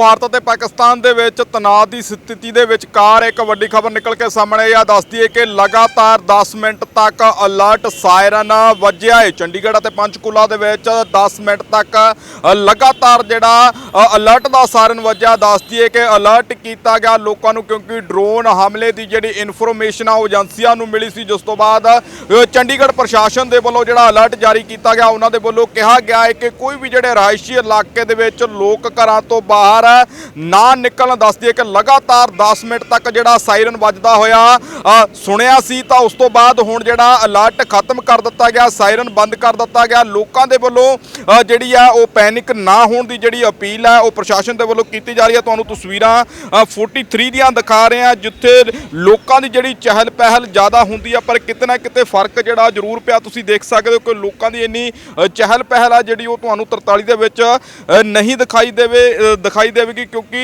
ਭਾਰਤ ਅਤੇ ਪਾਕਿਸਤਾਨ ਦੇ ਵਿੱਚ ਤਣਾਅ ਦੀ ਸਥਿਤੀ ਦੇ ਵਿਚਕਾਰ ਇੱਕ ਵੱਡੀ ਖਬਰ ਨਿਕਲ ਕੇ ਸਾਹਮਣੇ ਆ। ਦੱਸਦੀ ਹੈ ਕਿ ਲਗਾਤਾਰ 10 ਮਿੰਟ ਤੱਕ ਅਲਰਟ ਸਾਇਰਨ ਵੱਜਿਆ ਹੈ ਚੰਡੀਗੜ੍ਹ ਅਤੇ ਪੰਚਕੂਲਾ ਦੇ ਵਿੱਚ 10 ਮਿੰਟ ਤੱਕ ਲਗਾਤਾਰ ਜਿਹੜਾ ਅਲਰਟ ਦਾ ਸਾਇਰਨ ਵੱਜਿਆ। ਦੱਸਦੀ ਹੈ ਕਿ ਅਲਰਟ ਕੀਤਾ ਗਿਆ ਲੋਕਾਂ ਨੂੰ ਕਿਉਂਕਿ ਡਰੋਨ ਹਮਲੇ ਦੀ ਜਿਹੜੀ ਇਨਫੋਰਮੇਸ਼ਨ ਆ, ਉਹ ਏਜੰਸੀਆਂ ਨੂੰ ਮਿਲੀ ਸੀ। ਜਿਸ ਤੋਂ ਬਾਅਦ ਚੰਡੀਗੜ੍ਹ ਪ੍ਰਸ਼ਾਸਨ ਦੇ ਵੱਲੋਂ ਜਿਹੜਾ ਅਲਰਟ ਜਾਰੀ ਕੀਤਾ ਗਿਆ, ਉਹਨਾਂ ਦੇ ਵੱਲੋਂ ਕਿਹਾ ਗਿਆ ਹੈ ਕਿ ਕੋਈ ਵੀ ਜਿਹੜੇ ਰਹਾਇਸ਼ੀ ਇਲਾਕੇ ਦੇ ਵਿੱਚ ਲੋਕ ਘਰਾਂ ਤੋਂ ਬਾਹਰ ਨਾ ਨਿਕਲਣ ਦੱਸਦੀ ਹੈ ਕਿ ਲਗਾਤਾਰ 10 ਮਿੰਟ ਤੱਕ ਜਿਹੜਾ ਸਾਇਰਨ ਵੱਜਦਾ ਹੋਇਆ ਸੁਣਿਆ ਸੀ ਤਾਂ ਉਸ ਤੋਂ ਬਾਅਦ ਹੁਣ ਜਿਹੜਾ ਅਲਰਟ ਖਤਮ ਕਰ ਦਿੱਤਾ ਗਿਆ ਸਾਇਰਨ ਬੰਦ ਕਰ ਦਿੱਤਾ ਗਿਆ। ਲੋਕਾਂ ਦੇ ਵੱਲੋਂ ਜਿਹੜੀ ਆ ਉਹ ਪੈਨਿਕ ਨਾ ਹੋਣ ਦੀ ਜਿਹੜੀ ਅਪੀਲ ਹੈ ਉਹ ਪ੍ਰਸ਼ਾਸਨ ਦੇ ਵੱਲੋਂ ਕੀਤੀ ਜਾ ਰਹੀ ਹੈ। ਤੁਹਾਨੂੰ ਤਸਵੀਰਾਂ ਅ, 43 ਦੀਆਂ ਦਿਖਾ ਰਹੇ ਆ ਜਿੱਥੇ ਲੋਕਾਂ ਦੀ ਜਿਹੜੀ ਚਹਿਲ ਪਹਿਲ ਜ਼ਿਆਦਾ ਹੁੰਦੀ ਆ ਪਰ ਕਿਤੇ ਨਾ ਕਿਤੇ ਫ਼ਰਕ ਜਿਹੜਾ ਜ਼ਰੂਰ ਪਿਆ। ਤੁਸੀਂ ਦੇਖ ਸਕਦੇ ਹੋ ਕਿ ਲੋਕਾਂ ਦੀ ਇੰਨੀ ਚਹਿਲ ਪਹਿਲ ਆ ਜਿਹੜੀ ਉਹ ਤੁਹਾਨੂੰ 43 ਦੇ ਵਿੱਚ ਨਹੀਂ ਦਿਖਾਈ ਦੇਵੇ ਦਿਖਾਈ ਦੇਵੇਗੀ ਕਿਉਂਕਿ